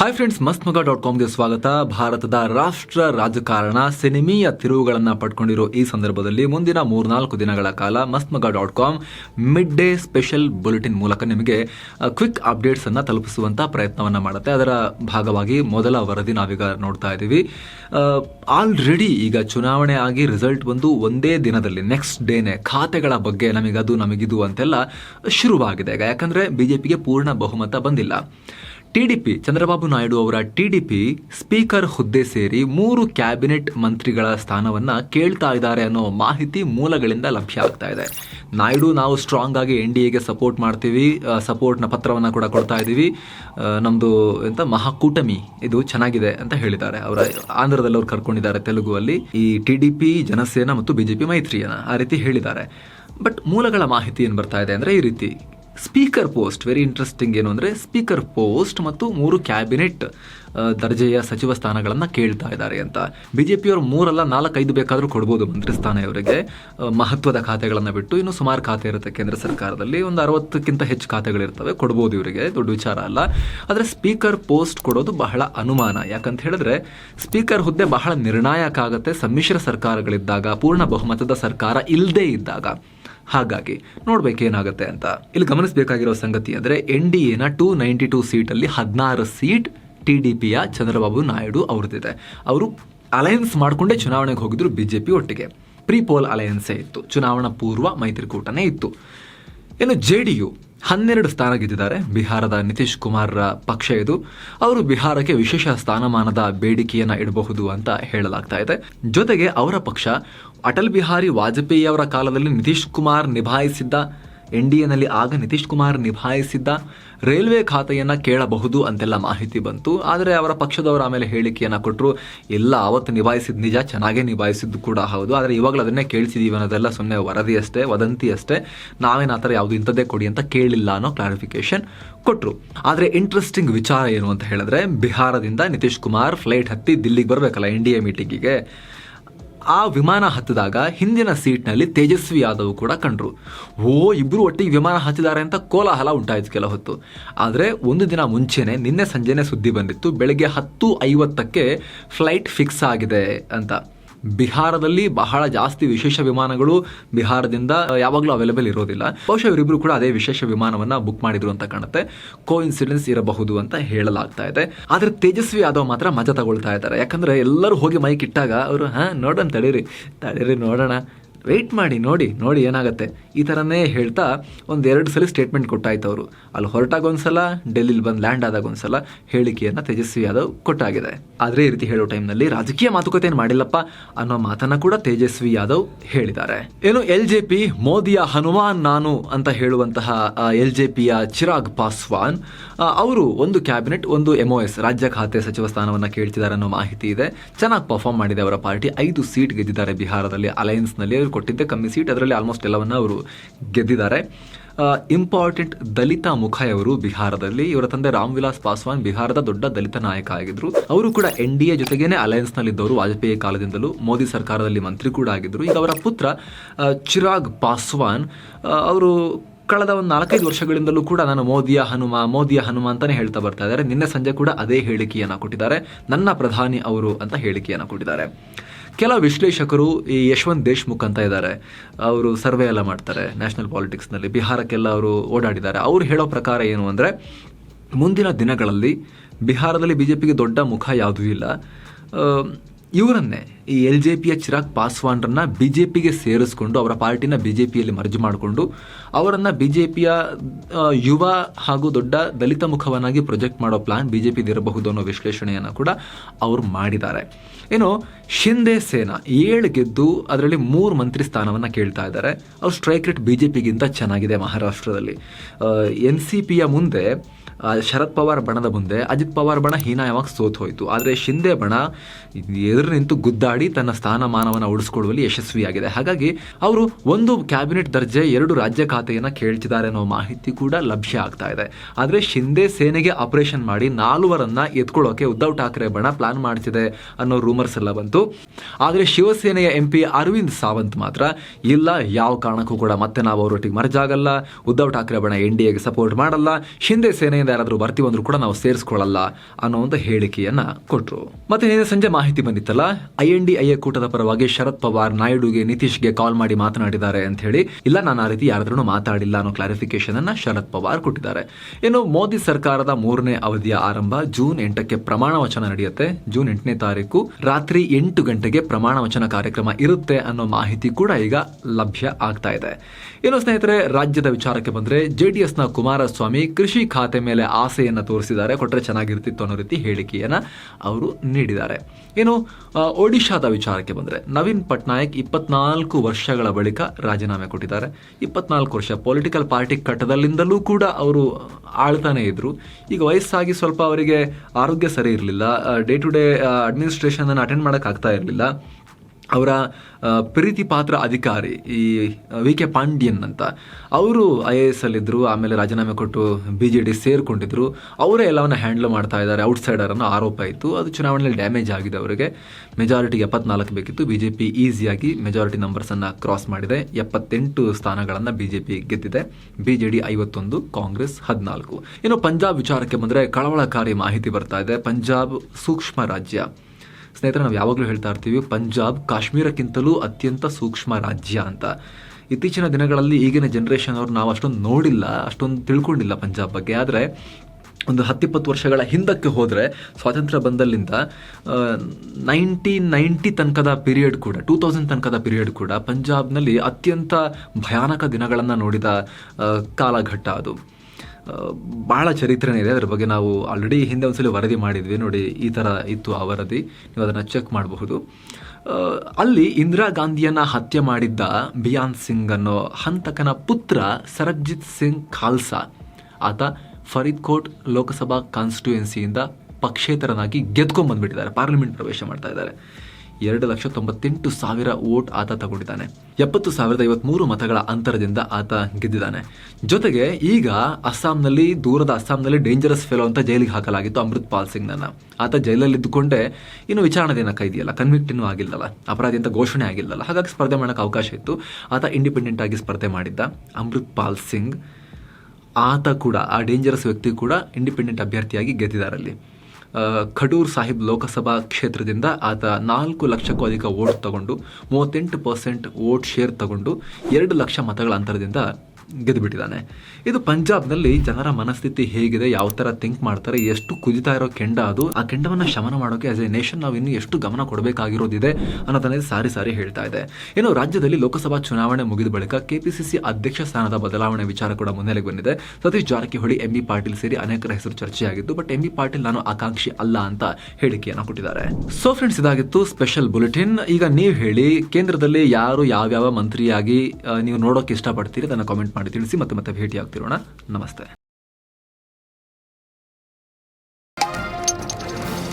Hi friends ಮಸ್ತ್ Maga dot ಕಾಮ್ಗೆ ಸ್ವಾಗತ. ಭಾರತದ ರಾಷ್ಟ್ರ ರಾಜಕಾರಣ, ಸಿನಿಮೀಯ ತಿರುವುಗಳನ್ನು ಪಡ್ಕೊಂಡಿರೋ ಈ ಸಂದರ್ಭದಲ್ಲಿ ಮುಂದಿನ ಮೂರ್ನಾಲ್ಕು ದಿನಗಳ ಕಾಲ Mast dot com mid day special bulletin ಮೂಲಕ ನಿಮಗೆ ಕ್ವಿಕ್ ಅಪ್ಡೇಟ್ಸನ್ನು ತಲುಪಿಸುವಂಥ ಪ್ರಯತ್ನವನ್ನು ಮಾಡುತ್ತೆ. ಅದರ ಭಾಗವಾಗಿ ಮೊದಲ ವರದಿ ನಾವೀಗ ನೋಡ್ತಾ ಇದ್ದೀವಿ. ಆಲ್ರೆಡಿ ಈಗ ಚುನಾವಣೆ ಆಗಿ ರಿಸಲ್ಟ್ ಬಂದು ಒಂದೇ ದಿನದಲ್ಲಿ ನೆಕ್ಸ್ಟ್ ಡೇನೆ ಖಾತೆಗಳ ಬಗ್ಗೆ ನಮಗದು ನಮಗಿದು ಅಂತೆಲ್ಲ ಶುರುವಾಗಿದೆ. ಯಾಕಂದರೆ ಬಿ ಪೂರ್ಣ ಬಹುಮತ ಬಂದಿಲ್ಲ. ಟಿಡಿಪಿ ಚಂದ್ರಬಾಬು ನಾಯ್ಡು ಅವರ ಟಿಡಿಪಿ ಸ್ಪೀಕರ್ ಹುದ್ದೆ ಸೇರಿ ಮೂರು ಕ್ಯಾಬಿನೆಟ್ ಮಂತ್ರಿಗಳ ಸ್ಥಾನವನ್ನ ಕೇಳ್ತಾ ಇದ್ದಾರೆ ಅನ್ನೋ ಮಾಹಿತಿ ಮೂಲಗಳಿಂದ ಲಭ್ಯ ಆಗ್ತಾ ಇದೆ. ನಾಯ್ಡು, ನಾವು ಸ್ಟ್ರಾಂಗ್ ಆಗಿ ಎನ್ ಡಿ ಎಗೆ ಸಪೋರ್ಟ್ ಮಾಡ್ತೀವಿ ಸಪೋರ್ಟ್ನ ಪತ್ರವನ್ನ ಕೂಡ ಕೊಡ್ತಾ ಇದ್ದೀವಿ. ನಮ್ಮದು ಎಂತ ಮಹಾಕೂಟಮಿ, ಇದು ಚೆನ್ನಾಗಿದೆ ಅಂತ ಹೇಳಿದ್ದಾರೆ. ಅವರ ಆಂಧ್ರದಲ್ಲಿ ಅವ್ರು ಕರ್ಕೊಂಡಿದ್ದಾರೆ ತೆಲುಗುವಲ್ಲಿ. ಈ ಟಿಡಿಪಿ ಜನಸೇನಾ ಮತ್ತು ಬಿಜೆಪಿ ಮೈತ್ರಿಯನ್ನ ಆ ರೀತಿ ಹೇಳಿದ್ದಾರೆ. ಬಟ್ ಮೂಲಗಳ ಮಾಹಿತಿ ಏನು ಬರ್ತಾ ಇದೆ ಅಂದರೆ ಈ ರೀತಿ ಸ್ಪೀಕರ್ ಪೋಸ್ಟ್ ವೆರಿ ಇಂಟ್ರೆಸ್ಟಿಂಗ್ ಏನು ಅಂದರೆ ಸ್ಪೀಕರ್ ಪೋಸ್ಟ್ ಮತ್ತು ಮೂರು ಕ್ಯಾಬಿನೆಟ್ ದರ್ಜೆಯ ಸಚಿವ ಸ್ಥಾನಗಳನ್ನು ಕೇಳ್ತಾ ಇದ್ದಾರೆ ಅಂತ. ಬಿ ಜೆ ಪಿಯವರು ಮೂರಲ್ಲ, ನಾಲ್ಕೈದು ಬೇಕಾದರೂ ಕೊಡ್ಬೋದು ಮಂತ್ರಿ ಸ್ಥಾನ ಇವರಿಗೆ ಮಹತ್ವದ ಖಾತೆಗಳನ್ನು ಬಿಟ್ಟು ಇನ್ನು ಸುಮಾರು ಖಾತೆ ಇರುತ್ತೆ ಕೇಂದ್ರ ಸರ್ಕಾರದಲ್ಲಿ. ಒಂದು ಅರವತ್ತಕ್ಕಿಂತ ಹೆಚ್ಚು ಖಾತೆಗಳಿರ್ತವೆ, ಕೊಡ್ಬೋದು ಇವರಿಗೆ, ದೊಡ್ಡ ವಿಚಾರ ಅಲ್ಲ. ಆದರೆ ಸ್ಪೀಕರ್ ಪೋಸ್ಟ್ ಕೊಡೋದು ಬಹಳ ಅನುಮಾನ. ಯಾಕಂತ ಹೇಳಿದ್ರೆ ಸ್ಪೀಕರ್ ಹುದ್ದೆ ಬಹಳ ನಿರ್ಣಾಯಕ ಆಗುತ್ತೆ, ಸಮ್ಮಿಶ್ರ ಸರ್ಕಾರಗಳಿದ್ದಾಗ, ಪೂರ್ಣ ಬಹುಮತದ ಸರ್ಕಾರ ಇಲ್ಲದೇ ಇದ್ದಾಗ. ಹಾಗಾಗಿ ನೋಡ್ಬೇಕೇನಾಗುತ್ತೆ ಅಂತ. ಇಲ್ಲಿ ಗಮನಿಸಬೇಕಾಗಿರೋ ಸಂಗತಿ ಅಂದ್ರೆ N D A two ninety two ಸೀಟಲ್ಲಿ ಹದಿನಾರು ಸೀಟ್ ಟಿ ಡಿ ಪಿಯ ಚಂದ್ರಬಾಬು ನಾಯ್ಡು ಅವ್ರದ್ದಿದೆ. ಅವರು ಅಲಯನ್ಸ್ ಮಾಡಿಕೊಂಡೇ ಚುನಾವಣೆಗೆ ಹೋಗಿದ್ರು ಬಿಜೆಪಿ ಒಟ್ಟಿಗೆ. ಪ್ರೀ ಪೋಲ್ ಅಲಯನ್ಸೇ ಇತ್ತು. ಚುನಾವಣಾ ಪೂರ್ವ ಮೈತ್ರಿಕೂಟನೇ ಇತ್ತು. ಇನ್ನು ಜೆ ಡಿ ಯು ಹನ್ನೆರಡು ಸ್ಥಾನ ಗೆದ್ದಿದ್ದಾರೆ. ಬಿಹಾರದ ನಿತೀಶ್ ಕುಮಾರ್ ಪಕ್ಷ ಇದು. ಅವರು ಬಿಹಾರಕ್ಕೆ ವಿಶೇಷ ಸ್ಥಾನಮಾನದ ಬೇಡಿಕೆಯನ್ನ ಇಡಬಹುದು ಅಂತ ಹೇಳಲಾಗ್ತಾ ಇದೆ. ಜೊತೆಗೆ ಅವರ ಪಕ್ಷ ಅಟಲ್ ಬಿಹಾರಿ ವಾಜಪೇಯಿ ಅವರ ಕಾಲದಲ್ಲಿ ನಿತೀಶ್ ಕುಮಾರ್ ನಿಭಾಯಿಸಿದ್ದ, ಎನ್ ಡಿ ಎನಲ್ಲಿ ಆಗ ನಿತೀಶ್ ಕುಮಾರ್ ನಿಭಾಯಿಸಿದ್ದ ರೈಲ್ವೆ ಖಾತೆಯನ್ನು ಕೇಳಬಹುದು ಅಂತೆಲ್ಲ ಮಾಹಿತಿ ಬಂತು. ಆದರೆ ಅವರ ಪಕ್ಷದವರು ಆಮೇಲೆ ಹೇಳಿಕೆಯನ್ನು ಕೊಟ್ಟರು ಇಲ್ಲ ಅವತ್ತು ನಿಭಾಯಿಸಿದ ನಿಜ, ಚೆನ್ನಾಗೇ ನಿಭಾಯಿಸಿದ್ದು ಕೂಡ ಹೌದು. ಆದರೆ ಇವಾಗಲೂ ಅದನ್ನೇ ಕೇಳಿಸಿದೀವಿ ಅನ್ನೋದೆಲ್ಲ ಸುಮ್ಮನೆ ವರದಿ ಅಷ್ಟೇ, ವದಂತಿ ಅಷ್ಟೇ. ನಾವೇನು ಯಾವುದು ಇಂಥದ್ದೇ ಕೊಡಿ ಅಂತ ಕೇಳಿಲ್ಲ ಅನ್ನೋ ಕ್ಲಾರಿಫಿಕೇಶನ್ ಕೊಟ್ಟರು ಆದರೆ ಇಂಟ್ರೆಸ್ಟಿಂಗ್ ವಿಚಾರ ಏನು ಅಂತ ಹೇಳಿದ್ರೆ, ಬಿಹಾರದಿಂದ ನಿತೀಶ್ ಕುಮಾರ್ ಫ್ಲೈಟ್ ಹತ್ತಿ ದಿಲ್ಲಿಗೆ ಬರಬೇಕಲ್ಲ ಎನ್ ಡಿ ಎ ಮೀಟಿಂಗಿಗೆ ಆ ವಿಮಾನ ಹತ್ತಿದಾಗ ಹಿಂದಿನ ಸೀಟ್ನಲ್ಲಿ ತೇಜಸ್ವಿ ಯಾದವ್ ಕೂಡ ಕಂಡ್ರು. ಓ, ಇಬ್ರು ಒಟ್ಟಿಗೆ ವಿಮಾನ ಹತ್ತಿದ್ದಾರೆ ಅಂತ ಕೋಲಾಹಲ ಉಂಟಾಯಿತು ಕೆಲ ಹೊತ್ತು. ಆದರೆ ಒಂದು ದಿನ ಮುಂಚೆನೆ ನಿನ್ನೆ ಸಂಜೆನೆ ಸುದ್ದಿ ಬಂದಿತ್ತು, ಬೆಳಗ್ಗೆ ಹತ್ತು ಐವತ್ತಕ್ಕೆ ಫ್ಲೈಟ್ ಫಿಕ್ಸ್ ಆಗಿದೆ ಅಂತ. ಬಿಹಾರದಲ್ಲಿ ಬಹಳ ಜಾಸ್ತಿ ವಿಶೇಷ ವಿಮಾನಗಳು ಬಿಹಾರದಿಂದ ಯಾವಾಗಲೂ ಅವೈಲೇಬಲ್ ಇರೋದಿಲ್ಲ. ಬಹುಶಃ ಇವರಿಬ್ರು ಕೂಡ ಅದೇ ವಿಶೇಷ ವಿಮಾನವನ್ನ ಬುಕ್ ಮಾಡಿದ್ರು ಅಂತ ಕಾಣುತ್ತೆ. ಕೋ ಇನ್ಸಿಡೆನ್ಸ್ ಇರಬಹುದು ಅಂತ ಹೇಳಲಾಗ್ತಾ ಇದೆ. ಆದರೆ ತೇಜಸ್ವಿ ಯಾದವ್ ಮಾತ್ರ ಮಜಾ ತಗೊಳ್ತಾ ಇದ್ದಾರೆ. ಯಾಕಂದ್ರೆ ಎಲ್ಲರೂ ಹೋಗಿ ಮೈಕ್ ಇಟ್ಟಾಗ ಅವರು, ಹಾ, ನೋಡೋಣ ತಡೀರಿ. ತಡೀರಿ, ನೋಡೋಣ. ವೆಯ್ಟ್ ಮಾಡಿ, ನೋಡಿ ನೋಡಿ ಏನಾಗುತ್ತೆ? ಈ ಥರನೇ ಹೇಳ್ತಾ ಒಂದು ಎರಡು ಸಲ ಸ್ಟೇಟ್ಮೆಂಟ್ ಕೊಟ್ಟಾಯ್ತು ಅವರು. ಅಲ್ಲಿ ಹೊರಟಾಗ ಒಂದ್ಸಲ, ಡೆಲ್ಲಿಲಿ ಬಂದು ಲ್ಯಾಂಡ್ ಆದಾಗ ಒಂದ್ಸಲ ಹೇಳಿಕೆಯನ್ನ ತೇಜಸ್ವಿ ಯಾದವ್ ಕೊಟ್ಟಾಗಿದೆ. ಆದರೆ ಈ ರೀತಿ ಹೇಳೋ ಟೈಮ್ನಲ್ಲಿ ರಾಜಕೀಯ ಮಾತುಕತೆ ಏನು ಮಾಡಿಲ್ಲಪ್ಪ ಅನ್ನೋ ಮಾತನ್ನ ಕೂಡ ತೇಜಸ್ವಿ ಯಾದವ್ ಹೇಳಿದ್ದಾರೆ. ಏನು, ಎಲ್ ಜೆ ಪಿ, ಮೋದಿಯ ಹನುಮಾನ್ ನಾನು ಅಂತ ಹೇಳುವಂತಹ ಎಲ್ ಜೆ ಪಿಯ ಚಿರಾಗ್ ಪಾಸ್ವಾನ್ ಅವರು ಒಂದು ಕ್ಯಾಬಿನೆಟ್, ಒಂದು ಎಂ ಎಸ್ ರಾಜ್ಯ ಖಾತೆ ಸಚಿವ ಸ್ಥಾನವನ್ನ ಕೇಳ್ತಿದ್ದಾರೆ ಅನ್ನೋ ಮಾಹಿತಿ ಇದೆ. ಚೆನ್ನಾಗಿ ಪರ್ಫಾರ್ಮ್ ಮಾಡಿದೆ ಅವರ ಪಾರ್ಟಿ. ಐದು ಸೀಟ್ ಗೆದ್ದಿದ್ದಾರೆ ಬಿಹಾರದಲ್ಲಿ ಅಲಯನ್ಸ್ನಲ್ಲಿ ಅವರು ಕೊಟ್ಟಿದ್ದೆ, ಕಮ್ಮಿ ಸೀಟ್ ಅದರಲ್ಲಿ ಆಲ್ಮೋಸ್ಟ್ ಎಲ್ಲವನ್ನ ಅವರು ಗೆದ್ದಿದ್ದಾರೆ. ಇಂಪಾರ್ಟೆಂಟ್ ದಲಿತ ಮುಖ ಇವರು ಬಿಹಾರದಲ್ಲಿ. ಇವರ ತಂದೆ ರಾಮ್ ವಿಲಾಸ್ ಪಾಸ್ವಾನ್ ಬಿಹಾರದ ದೊಡ್ಡ ದಲಿತ ನಾಯಕ ಆಗಿದ್ರು. ಅವರು ಕೂಡ ಎನ್ ಡಿ ಎ ಜೊತೆಗೇನೆ ಅಲಯನ್ಸ್ ನಲ್ಲಿದ್ದವರು ವಾಜಪೇಯಿ ಕಾಲದಿಂದಲೂ. ಮೋದಿ ಸರ್ಕಾರದಲ್ಲಿ ಮಂತ್ರಿ ಕೂಡ ಆಗಿದ್ರು. ಈಗ ಅವರ ಪುತ್ರ ಚಿರಾಗ್ ಪಾಸ್ವಾನ್ ಅವರು ಕಳೆದ ಒಂದು ನಾಲ್ಕೈದು ವರ್ಷಗಳಿಂದಲೂ ಕೂಡ ನಾನು ಮೋದಿಯ ಹನುಮ ಮೋದಿಯ ಹನುಮ ಅಂತಾನೆ ಹೇಳ್ತಾ ಬರ್ತಾ ಇದ್ದಾರೆ. ನಿನ್ನೆ ಸಂಜೆ ಕೂಡ ಅದೇ ಹೇಳಿಕೆಯನ್ನ ಕೊಟ್ಟಿದ್ದಾರೆ. ನನ್ನ ಪ್ರಧಾನಿ ಅವರು ಅಂತ ಹೇಳಿಕೆಯನ್ನ ಕೊಟ್ಟಿದ್ದಾರೆ. ಕೆಲ ವಿಶ್ಲೇಷಕರು ಈ ಯಶವಂತ್ ದೇಶ್ಮುಖ್ ಅಂತ ಇದ್ದಾರೆ. ಅವರು ಸರ್ವೆ ಎಲ್ಲ ಮಾಡ್ತಾರೆ, ನ್ಯಾಷನಲ್ ಪಾಲಿಟಿಕ್ಸ್ನಲ್ಲಿ. ಬಿಹಾರಕ್ಕೆಲ್ಲ ಅವರು ಓಡಾಡಿದ್ದಾರೆ. ಅವ್ರು ಹೇಳೋ ಪ್ರಕಾರ ಏನು ಅಂದರೆ, ಮುಂದಿನ ದಿನಗಳಲ್ಲಿ ಬಿಹಾರದಲ್ಲಿ ಬಿಜೆಪಿಗೆ ದೊಡ್ಡ ಮುಖ ಯಾವುದೂ ಇಲ್ಲ. ಇವರನ್ನೇ ಈ ಎಲ್ ಜೆ ಪಿಯ ಚಿರಾಗ್ ಪಾಸ್ವಾನ್ರನ್ನ ಬಿ ಜೆ ಪಿಗೆ ಸೇರಿಸ್ಕೊಂಡು ಅವರ ಪಾರ್ಟಿನ ಬಿ ಜೆ ಪಿಯಲ್ಲಿ ಮರ್ಜ್ ಮಾಡಿಕೊಂಡು ಅವರನ್ನ ಬಿ ಜೆ ಪಿಯ ಯುವ ಹಾಗೂ ದೊಡ್ಡ ದಲಿತ ಮುಖವನ್ನಾಗಿ ಪ್ರೊಜೆಕ್ಟ್ ಮಾಡೋ ಪ್ಲಾನ್ ಬಿ ಜೆ ಪಿದಿರಬಹುದು ಅನ್ನೋ ವಿಶ್ಲೇಷಣೆಯನ್ನು ಕೂಡ ಅವರು ಮಾಡಿದ್ದಾರೆ. ಏನು ಶಿಂದೆ ಸೇನಾ ಏಳು ಗೆದ್ದು ಅದರಲ್ಲಿ ಮೂರು ಮಂತ್ರಿ ಸ್ಥಾನವನ್ನು ಕೇಳ್ತಾ ಇದ್ದಾರೆ. ಅವ್ರ ಸ್ಟ್ರೈಕ್ ರೇಟ್ ಬಿ ಜೆ ಪಿಗಿಂತ ಚೆನ್ನಾಗಿದೆ ಮಹಾರಾಷ್ಟ್ರದಲ್ಲಿ. ಎನ್ ಸಿ ಪಿಯ ಮುಂದೆ ಶರದ್ ಪವಾರ್ ಬಣದ ಮುಂದೆ ಅಜಿತ್ ಪವಾರ್ ಬಣ ಹೀನಾಯವಾಗಿ ಸೋತು ಹೋಯಿತು. ಆದರೆ ಶಿಂದೆ ಬಣ ಎದುರು ನಿಂತು ಗುದ್ದಾಡಿ ತನ್ನ ಸ್ಥಾನಮಾನವನ್ನು ಉಳಿಸ್ಕೊಳ್ಳುವಲ್ಲಿ ಯಶಸ್ವಿಯಾಗಿದೆ. ಹಾಗಾಗಿ ಅವರು ಒಂದು ಕ್ಯಾಬಿನೆಟ್ ದರ್ಜೆ, ಎರಡು ರಾಜ್ಯ ಖಾತೆಯನ್ನು ಕೇಳ್ತಿದ್ದಾರೆ ಅನ್ನೋ ಮಾಹಿತಿ ಕೂಡ ಲಭ್ಯ ಆಗ್ತಾ ಇದೆ. ಆದರೆ ಶಿಂದೆ ಸೇನೆಗೆ ಆಪರೇಷನ್ ಮಾಡಿ ನಾಲ್ವರನ್ನ ಎತ್ಕೊಳ್ಳೋಕೆ ಉದ್ಧವ್ ಠಾಕ್ರೆ ಬಣ ಪ್ಲಾನ್ ಮಾಡ್ತಿದೆ ಅನ್ನೋ ರೂಮರ್ಸ್ ಎಲ್ಲ ಬಂತು. ಆದರೆ ಶಿವಸೇನೆಯ ಎಂ ಅರವಿಂದ್ ಸಾವಂತ್ ಮಾತ್ರ ಇಲ್ಲ, ಯಾವ ಕಾರಣಕ್ಕೂ ಕೂಡ ಮತ್ತೆ ನಾವು ಅವರೊಟ್ಟಿಗೆ ಮರ್ಜಾಗಲ್ಲ, ಉದ್ಧವ್ ಠಾಕ್ರೆ ಬಣ ಎನ್ ಡಿ ಎಗೆ ಸಪೋರ್ಟ್ ಮಾಡಲ್ಲ ಶಿಂದೆ ಸೇನೆಯಿಂದ ಯಾರಾದರೂ ಬರ್ತೀವಿ ಅಂದ್ರೂ ಕೂಡ ನಾವು ಸೇರಿಸ್ಕೊಳ್ಳಲ್ಲ ಅನ್ನೋ ಒಂದು ಹೇಳಿಕೆಯನ್ನ ಕೊಟ್ಟರು ಮತ್ತೆ ನಿನ್ನೆ ಸಂಜೆ ಮಾಹಿತಿ ಬಂದಿತ್ತಲ್ಲ, ಐ ಎನ್ ಡಿ ಐ ಕೂಟದ ಪರವಾಗಿ ಶರದ್ ಪವಾರ್ ನಾಯ್ಡುಗೆ ನಿತೀಶ್ಗೆ ಕಾಲ್ ಮಾಡಿ ಮಾತನಾಡಿದ್ದಾರೆ ಅಂತ ಹೇಳಿ, ಇಲ್ಲ ನಾನು ಆ ರೀತಿ ಯಾರಾದ್ರೂ ಮಾತಾಡಿಲ್ಲ ಅನ್ನೋ ಕ್ಲಾರಿಫಿಕೇಶನ್ ಅನ್ನ ಶರದ್ ಪವಾರ್ ಕೊಟ್ಟಿದ್ದಾರೆ. ಇನ್ನು ಮೋದಿ ಸರ್ಕಾರದ ಮೂರನೇ ಅವಧಿಯ ಆರಂಭ ಜೂನ್ ಎಂಟಕ್ಕೆ ಪ್ರಮಾಣ ವಚನ ನಡೆಯುತ್ತೆ. ಜೂನ್ ಎಂಟನೇ ತಾರೀಕು ರಾತ್ರಿ ಎಂಟು ಗಂಟೆಗೆ ಪ್ರಮಾಣ ವಚನ ಕಾರ್ಯಕ್ರಮ ಇರುತ್ತೆ ಅನ್ನೋ ಮಾಹಿತಿ ಕೂಡ ಈಗ ಲಭ್ಯ ಆಗ್ತಾ ಇದೆ. ಇನ್ನು ಸ್ನೇಹಿತರೆ, ರಾಜ್ಯದ ವಿಚಾರಕ್ಕೆ ಬಂದ್ರೆ ಜೆಡಿಎಸ್ನ ಕುಮಾರಸ್ವಾಮಿ ಕೃಷಿ ಖಾತೆ ಮೇಲೆ ಆಸೆಯನ್ನ ತೋರಿಸಿದ್ದಾರೆ. ಕೊಟ್ಟರೆ ಚೆನ್ನಾಗಿರ್ತಿತ್ತು ಅನ್ನೋ ರೀತಿ ಹೇಳಿಕೆಯನ್ನ ಅವರು ನೀಡಿದ್ದಾರೆ. ಏನು ಒಡಿಶಾದ ವಿಚಾರಕ್ಕೆ ಬಂದರೆ ನವೀನ್ ಪಟ್ನಾಯಕ್ ಇಪ್ಪತ್ನಾಲ್ಕು ವರ್ಷಗಳ ಬಳಿಕ ರಾಜೀನಾಮೆ ಕೊಟ್ಟಿದ್ದಾರೆ. ಇಪ್ಪತ್ನಾಲ್ಕು ವರ್ಷ ಪೊಲಿಟಿಕಲ್ ಪಾರ್ಟಿ ಕಟ್ಟದಲ್ಲಿಂದಲೂ ಕೂಡ ಅವರು ಆಳ್ತಾನೆ ಇದ್ದರು ಈಗ ವಯಸ್ಸಾಗಿ ಸ್ವಲ್ಪ ಅವರಿಗೆ ಆರೋಗ್ಯ ಸರಿ ಇರಲಿಲ್ಲ. ಡೇ ಟು ಡೇ ಅಡ್ಮಿನಿಸ್ಟ್ರೇಷನ್ ಅನ್ನು ಅಟೆಂಡ್ ಮಾಡೋಕ್ಕಾಗ್ತಾ ಇರಲಿಲ್ಲ. ಅವರ ಪ್ರೀತಿ ಪಾತ್ರ ಅಧಿಕಾರಿ, ಈ ವಿ ಕೆ ಪಾಂಡ್ಯನ್ ಅಂತ. ಅವರು ಐ ಎ ಎಸ್ ಅಲ್ಲಿದ್ದರು ಆಮೇಲೆ ರಾಜೀನಾಮೆ ಕೊಟ್ಟು ಬಿ ಜೆ ಡಿ ಸೇರಿಕೊಂಡಿದ್ರು. ಅವರೇ ಎಲ್ಲವನ್ನ ಹ್ಯಾಂಡಲ್ ಮಾಡ್ತಾ ಇದ್ದಾರೆ. ಔಟ್ಸೈಡರ್ ಅನ್ನೋ ಆರೋಪ ಇತ್ತು. ಅದು ಚುನಾವಣೆಯಲ್ಲಿ ಡ್ಯಾಮೇಜ್ ಆಗಿದೆ ಅವರಿಗೆ. ಮೆಜಾರಿಟಿಗೆ ಎಪ್ಪತ್ನಾಲ್ಕು ಬೇಕಿತ್ತು. ಬಿ ಜೆ ಪಿ ಈಸಿಯಾಗಿ ಮೆಜಾರಿಟಿ ನಂಬರ್ಸನ್ನು ಕ್ರಾಸ್ ಮಾಡಿದೆ. ಎಪ್ಪತ್ತೆಂಟು ಸ್ಥಾನಗಳನ್ನು ಬಿ ಜೆ ಪಿ ಗೆದ್ದಿದೆ. ಬಿ ಜೆ ಡಿ ಐವತ್ತೊಂದು, ಕಾಂಗ್ರೆಸ್ ಹದಿನಾಲ್ಕು. ಇನ್ನು ಪಂಜಾಬ್ ವಿಚಾರಕ್ಕೆ ಬಂದರೆ ಕಳವಳಕಾರಿ ಮಾಹಿತಿ ಬರ್ತಾ ಇದೆ. ಪಂಜಾಬ್ ಸೂಕ್ಷ್ಮ ರಾಜ್ಯ. ಸ್ನೇಹಿತರೆ, ನಾವು ಯಾವಾಗಲೂ ಹೇಳ್ತಾ ಇರ್ತೀವಿ, ಪಂಜಾಬ್ ಕಾಶ್ಮೀರಕ್ಕಿಂತಲೂ ಅತ್ಯಂತ ಸೂಕ್ಷ್ಮ ರಾಜ್ಯ ಅಂತ. ಇತ್ತೀಚಿನ ದಿನಗಳಲ್ಲಿ ಈಗಿನ ಜನ್ರೇಷನ್ ಅವ್ರು ನಾವು ಅಷ್ಟೊಂದು ನೋಡಿಲ್ಲ, ಅಷ್ಟೊಂದು ತಿಳ್ಕೊಂಡಿಲ್ಲ ಪಂಜಾಬ್ ಬಗ್ಗೆ. ಆದರೆ, ಒಂದು ಹತ್ತಿಪ್ಪತ್ತು ವರ್ಷಗಳ ಹಿಂದಕ್ಕೆ ಹೋದರೆ, ಸ್ವಾತಂತ್ರ್ಯ ಬಂದಲ್ಲಿಂದ ನೈನ್ಟೀನ್ ನೈಂಟಿ ತನಕದ ಪೀರಿಯಡ್ ಕೂಡ ಟೂ ತೌಸಂಡ್ ತನಕದ ಪೀರಿಯಡ್ ಕೂಡ ಪಂಜಾಬ್ನಲ್ಲಿ ಅತ್ಯಂತ ಭಯಾನಕ ದಿನಗಳನ್ನು ನೋಡಿದ ಕಾಲಘಟ್ಟ ಅದು. ಬಹಳ ಚರಿತ್ರೆನೇ ಇದೆ. ಅದ್ರ ಬಗ್ಗೆ ನಾವು ಆಲ್ರೆಡಿ ಹಿಂದೆ ಒಂದ್ಸಲಿ ವರದಿ ಮಾಡಿದ್ವಿ. ನೋಡಿ, ಈ ಥರ ಇತ್ತು ಆ ವರದಿ. ನೀವು ಅದನ್ನು ಚೆಕ್ ಮಾಡಬಹುದು. ಅಲ್ಲಿ ಇಂದಿರಾ ಗಾಂಧಿಯನ್ನ ಹತ್ಯೆ ಮಾಡಿದ್ದ ಬಿಯಾನ್ ಸಿಂಗ್ ಅನ್ನೋ ಹಂತಕನ ಪುತ್ರ ಸರಬ್ಜಿತ್ ಸಿಂಗ್ ಖಾಲ್ಸಾ. ಆತ ಫರೀದ್ಕೋಟ್ ಲೋಕಸಭಾ ಕಾನ್ಸ್ಟಿಟ್ಯೂಯೆನ್ಸಿಯಿಂದ ಪಕ್ಷೇತರನಾಗಿ ಗೆದ್ಕೊಂಡ್ ಬಂದ್ಬಿಟ್ಟಿದ್ದಾರೆ ಪಾರ್ಲಿಮೆಂಟ್ ಪ್ರವೇಶ ಮಾಡ್ತಾ ಇದ್ದಾರೆ. ಎರಡು ಲಕ್ಷ ತೊಂಬತ್ತೆಂಟು ಸಾವಿರ ವೋಟ್ ಆತ ತಗೊಂಡಿದ್ದಾನೆ. ಎಪ್ಪತ್ತು ಸಾವಿರದ ಐವತ್ಮೂರು ಮತಗಳ ಅಂತರದಿಂದ ಆತ ಗೆದ್ದಿದ್ದಾನೆ. ಜೊತೆಗೆ ಈಗ ಅಸ್ಸಾಂನಲ್ಲಿ, ದೂರದ ಅಸ್ಸಾಂನಲ್ಲಿ ಡೇಂಜರಸ್ ಫೆಲೋ ಅಂತ ಜೈಲಿಗೆ ಹಾಕಲಾಗಿತ್ತು ಅಮೃತ್ ಪಾಲ್ ಸಿಂಗ್ನನ್ನ. ಆತ ಜೈಲಲ್ಲಿ ಇದ್ದುಕೊಂಡೇ ಇನ್ನು ವಿಚಾರಣೆ ದಿನ ಇದೆಯಲ್ಲ ಕನ್ವಿಕ್ಟ್ ಇನ್ನೂ ಆಗಿಲ್ಲಲ್ಲ ಅಪರಾಧಿ ಅಂತ ಘೋಷಣೆ ಆಗಿಲ್ಲಲ್ಲ ಹಾಗಾಗಿ ಸ್ಪರ್ಧೆ ಮಾಡೋಕೆ ಅವಕಾಶ ಇತ್ತು. ಆತ ಇಂಡಿಪೆಂಡೆಂಟ್ ಆಗಿ ಸ್ಪರ್ಧೆ ಮಾಡಿದ್ದ ಅಮೃತ್ ಪಾಲ್ ಸಿಂಗ್. ಆತ ಕೂಡ, ಆ ಡೇಂಜರಸ್ ವ್ಯಕ್ತಿ ಕೂಡ ಇಂಡಿಪೆಂಡೆಂಟ್ ಅಭ್ಯರ್ಥಿಯಾಗಿ ಗೆದ್ದಿದ್ದಾರಲ್ಲಿ. ಖಡೂರ್ ಸಾಹಿಬ್ ಲೋಕಸಭಾ ಕ್ಷೇತ್ರದಿಂದ ಆತ ನಾಲ್ಕು ಲಕ್ಷಕ್ಕೂ ಅಧಿಕ ವೋಟ್ ತಗೊಂಡು ಮೂವತ್ತೆಂಟು ಪರ್ಸೆಂಟ್ ವೋಟ್ ಶೇರ್ ತಗೊಂಡು ಎರಡು ಲಕ್ಷ ಮತಗಳ ಅಂತರದಿಂದ ಗೆದ್ದುಬಿಟ್ಟಿದ್ದಾನೆ ಇದು ಪಂಜಾಬ್ನಲ್ಲಿ ಜನರ ಮನಸ್ಥಿತಿ ಹೇಗಿದೆ, ಯಾವ ಥರ ಥಿಂಕ್ ಮಾಡ್ತಾರೆ, ಎಷ್ಟು ಕುದಿತಾ ಇರೋ ಕೆಂಡ ಅದು, ಆ ಕೆಂಡವನ್ನು ಶಮನ ಮಾಡೋಕೆ ಆಸ್ ಎ ನೇಷನ್ ನಾವು ಇನ್ನೂ ಎಷ್ಟು ಗಮನ ಕೊಡಬೇಕಾಗಿರೋದಿದೆ ಅನ್ನೋದನ್ನೇ ಸಾರಿ ಸಾರಿ ಹೇಳ್ತಾ ಇದೆ. ಇನ್ನು ರಾಜ್ಯದಲ್ಲಿ ಲೋಕಸಭಾ ಚುನಾವಣೆ ಮುಗಿದ ಬಳಿಕ ಕೆಪಿಸಿಸಿ ಅಧ್ಯಕ್ಷ ಸ್ಥಾನದ ಬದಲಾವಣೆ ವಿಚಾರ ಕೂಡ ಮುನ್ನೆಲೆಗೆ ಬಂದಿದೆ. ಸತೀಶ್ ಜಾರಕಿಹೊಳಿ, ಎಂ ಬಿ ಪಾಟೀಲ್ ಸೇರಿ ಅನೇಕರ ಹೆಸರು ಚರ್ಚೆಯಾಗಿದ್ದು ಬಟ್ ಎಂ ಬಿ ಪಾಟೀಲ್ ನಾನು ಆಕಾಂಕ್ಷಿ ಅಲ್ಲ ಅಂತ ಹೇಳಿಕೆಯನ್ನು ಕೊಟ್ಟಿದ್ದಾರೆ. ಸೊ ಫ್ರೆಂಡ್ಸ್ ಇದಾಗಿತ್ತು ಸ್ಪೆಷಲ್ ಬುಲೆಟಿನ್ ಈಗ ನೀವು ಹೇಳಿ, ಕೇಂದ್ರದಲ್ಲಿ ಯಾರು ಯಾವ್ಯಾವ ಮಂತ್ರಿಯಾಗಿ ನೀವು ನೋಡೋಕೆ ಇಷ್ಟಪಡ್ತೀರಿ, ಅದನ್ನು ಕಾಮೆಂಟ್ ಮಾಡಿ ತಿಳಿಸಿ ಮತ್ತೆ ಮತ್ತೆ ಭೇಟಿ ಆಗ್ತಿರೋಣ ನಮಸ್ತೆ.